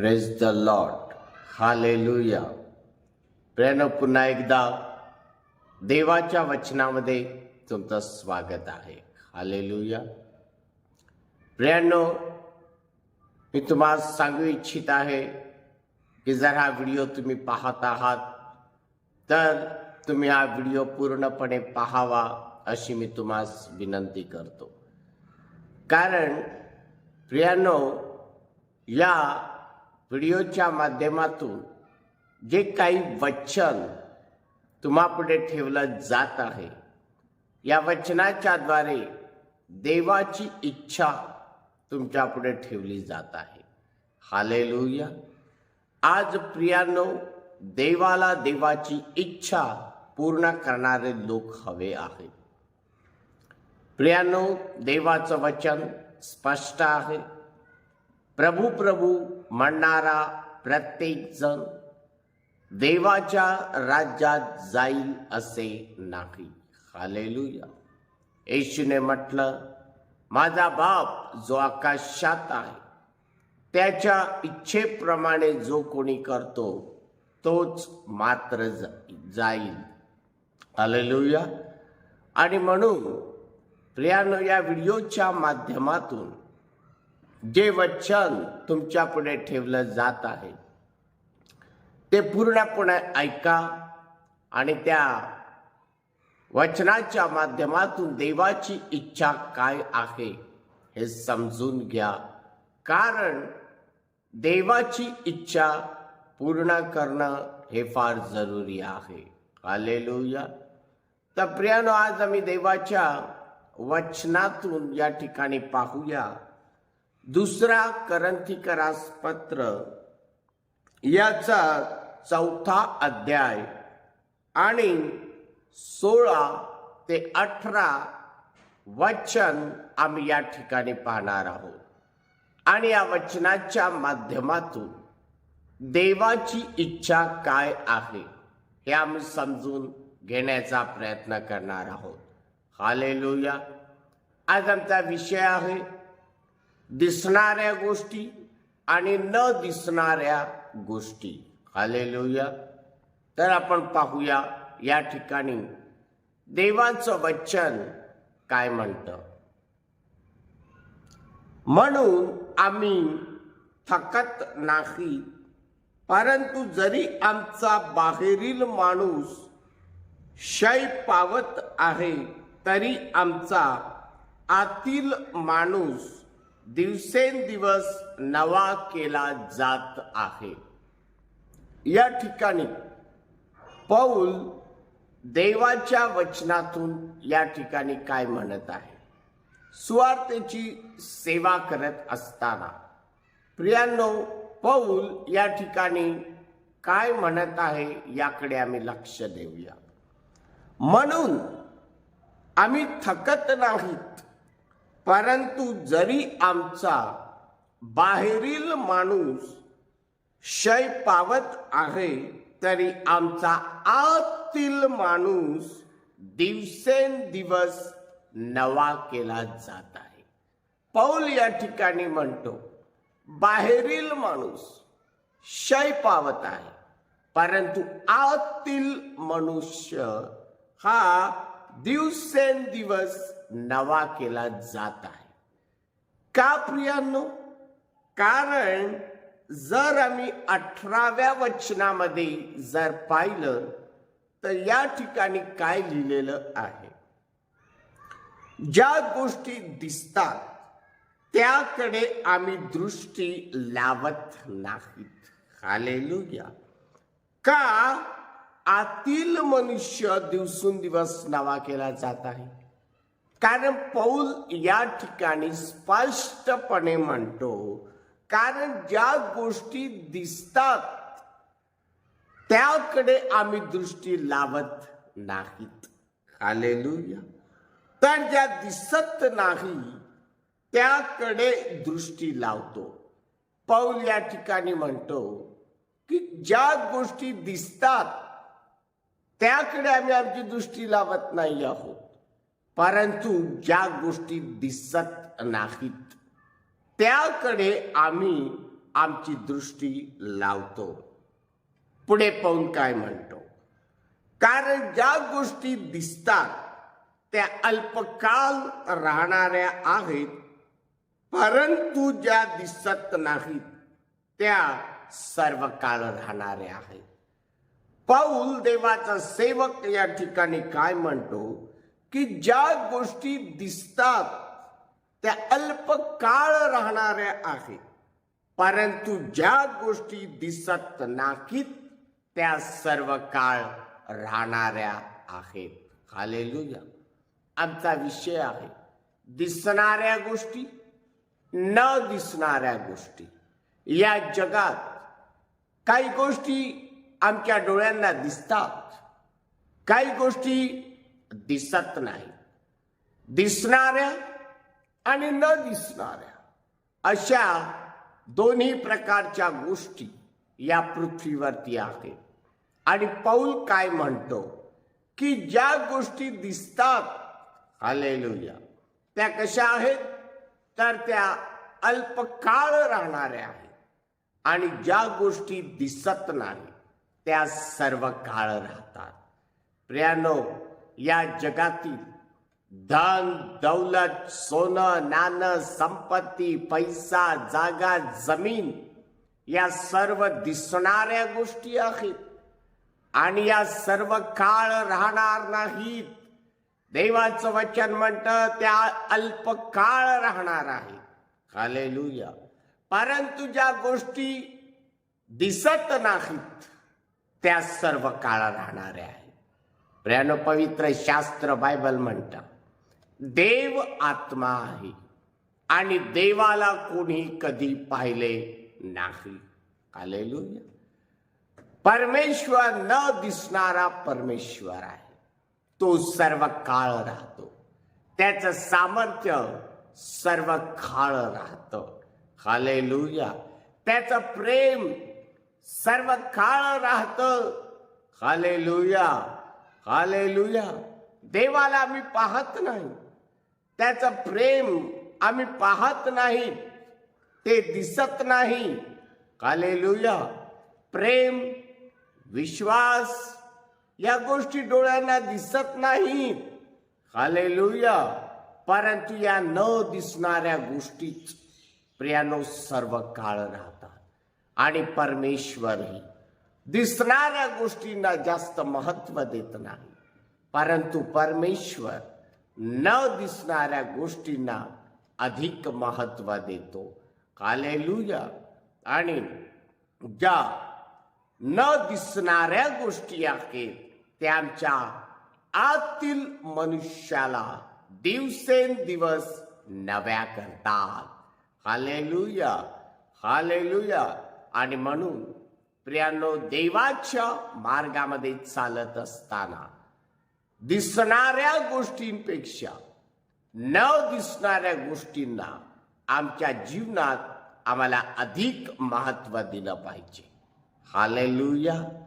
Praise the lord hallelujah प्रियानो पुन्हा एकदा देवाच्या वचनामध्ये तुमचं स्वागत आहे. हालेलुया प्रियानो मी तुम्हाला सांगू इच्छित आहे की जर हा व्हिडिओ तुम्ही पाहत आहात तर तुम्ही हा व्हिडिओ पूर्णपणे पाहावा अशी मी तुम्हास विनंती करतो. कारण प्रियानो या व्हिडिओच्या माध्यमातून जे काही वचन तुम्हापुढे ठेवलं जात आहे या वचनाच्या द्वारे देवाची इच्छा तुमच्यापुढे ठेवली जात आहे. हालेलुया. आज प्रियानो देवाला देवाची इच्छा पूर्ण करणारे लोक हवे आहेत. प्रियानो देवाचं वचन स्पष्ट आहे. प्रभू प्रभू म्हणणारा प्रत्येकजण देवाच्या राज्यात जाईल असे नाही. हालेलुया. येशूने म्हटलं माझा बाप जो आकाशात आहे त्याच्या इच्छेप्रमाणे जो कोणी करतो तोच मात्र जा- जाईल. हालेलुया. आणि म्हणून प्रियानो या व्हिडिओच्या माध्यमातून जे वचन तुमच्यापुढे ठेवलं जात आहे ते पूर्णपणे ऐका आणि त्या वचनाच्या माध्यमातून देवाची इच्छा काय आहे हे समजून घ्या. कारण देवाची इच्छा पूर्ण करणं हे फार जरुरी आहे. हालेलुया. तर प्रियानो आज आम्ही देवाच्या वचनातून या ठिकाणी पाहूया. दुसरा करंथिकरास पत्र याचा चौथा अध्याय आणि सोळा ते अठरा वचन आम्ही या ठिकाणी पाहणार आहोत. आणि या वचनाच्या माध्यमातून देवाची इच्छा काय आहे हे आम्ही समजून घेण्याचा प्रयत्न करणार आहोत. हालेलुया. आज आमचा विषय आहे दिसणाऱ्या गोष्टी आणि न दिसणाऱ्या गोष्टी. हालेलुया तर आपण पाहूया या ठिकाणी देवाचं वचन काय म्हणतं? म्हणून आम्ही थकत नाही परंतु जरी आमचा बाहेरील माणूस क्षय पावत आहे तरी आमचा आतील माणूस दिवसेंदिवस नवा केला जात आहे. या ठिकाणी पौल देवाच्या वचनातून या ठिकाणी काय म्हणत आहे? सुवार्थेची सेवा करत असताना प्रियांनो पौल या ठिकाणी काय म्हणत आहे याकडे आम्ही लक्ष देऊया. म्हणून आम्ही थकत नाहीत. परंतु जरी आमचा बाहेरील माणूस क्षय पावत आहे तरी आमचा आतील माणूस दिवसेंदिवस नवा केला जात आहे. पौल या ठिकाणी म्हणतो बाहेरील माणूस क्षय पावत आहे परंतु आतील मनुष्य हा दिवसेंदिवस नवा केला जात आहे. का प्रियांनो? कारण जर आम्ही अठराव्या वचनामध्ये जर पाहिलं तर या ठिकाणी काय लिहिलेलं आहे? ज्या गोष्टी दिसतात त्याकडे आम्ही दृष्टी लावत नाहीत. हालेलुया. का? आतील मनुष्य दिवसून नवा केला जात आहे. कारण पौल म्हणतो, कारण ज्या गोष्टी दिसतात, त्याकडे आम्ही दृष्टी लावत दिसत नाही, त्याकडे पौल की ज्या गोष्टी दिसतात, त्याकडे आम्ही आमची दृष्टी लावत नाही आहोत. परंतु ज्या गोष्टी दिसत नाहीत त्याकडे आम्ही आमची दृष्टी लावतो. पुढे पाहून काय म्हणतो? कारण ज्या गोष्टी दिसतात त्या अल्पकाल राहणाऱ्या आहेत परंतु ज्या दिसत नाहीत त्या सर्व काळ राहणाऱ्या आहेत. पाऊल देवाचा सेवक या ठिकाणी काय म्हणतो? की ज्या गोष्टी दिसतात, त्या अल्प काळ राहणाऱ्या आहेत. परंतु ज्या गोष्टी दिसत नाहीत, त्या सर्व काळ राहणाऱ्या आहेत. हालेलुया आमचा विषय आहे, दिसणाऱ्या गोष्टी, न दिसणाऱ्या गोष्टी. या जगात काही गोष्टी आमच्या डोळ्यांना दिसतात, काही गोष्टी दिसत नाही. दिसणाऱ्या आणि न दिसणाऱ्या अशा दोन्ही प्रकारच्या गोष्टी या पृथ्वीवरती आहेत. आणि पौल काय म्हणतो? की ज्या गोष्टी दिसतात हालेलुया त्या कशा आहेत? तर त्या अल्पकाळ राहणाऱ्या आहेत. आणि ज्या गोष्टी दिसत नाही त्या सर्व काळ राहतात. प्रियानो या जगातील धन दौलत सोनं नाणं संपत्ती पैसा जागा जमीन या सर्व दिसणाऱ्या गोष्टी आहेत. आणि या सर्व काळ राहणार नाहीत. देवाचं वचन म्हणतं त्या अल्प काळ राहणार आहे. हालेलुया. परंतु ज्या गोष्टी दिसत नाहीत त्या सर्व काळ राहणाऱ्या आहेत. प्रियानो पवित्र शास्त्र बायबल म्हणतात देव आत्मा आहे आणि देवाला कोणी कधी पाहिले नाही. हालेलुया. परमेश्वर न दिसणारा परमेश्वर आहे. तो सर्व काळ राहतो. त्याचं सामर्थ्य सर्व काळ राहतं. हालेलुया. त्याचं प्रेम सर्व काळ राहतं. हालेलुया. हालेलुया. देवाला आम्ही पाहत नाही. त्याचं प्रेम आम्ही पाहत नाही. ते दिसत नाही. कालेलुया प्रेम विश्वास या गोष्टी डोळ्यांना दिसत नाहीत हालेलुया. परंतु या न दिसणाऱ्या गोष्टीच प्रियानो सर्व काळ राहतात. आणि परमेश्वरही. दिसणाऱ्या गोष्टींना जास्त महत्त्व देत नाही. परंतु परमेश्वर न दिसणाऱ्या गोष्टींना अधिक महत्त्व देतो. कालेलुया आणि ज्या न दिसणाऱ्या गोष्टी आहेत त्या आमच्या आतील मनुष्याला दिवसेंदिवस नव्या करतात. हालेलुया. हालेलुया. आणि म्हणून प्रियांनो देवाच्या मार्गामध्ये चालत असताना दिसणाऱ्या गोष्टींपेक्षा न दिसणाऱ्या गोष्टींना आमच्या जीवनात आम्हाला अधिक महत्त्व दिलं पाहिजे. हालेलुया.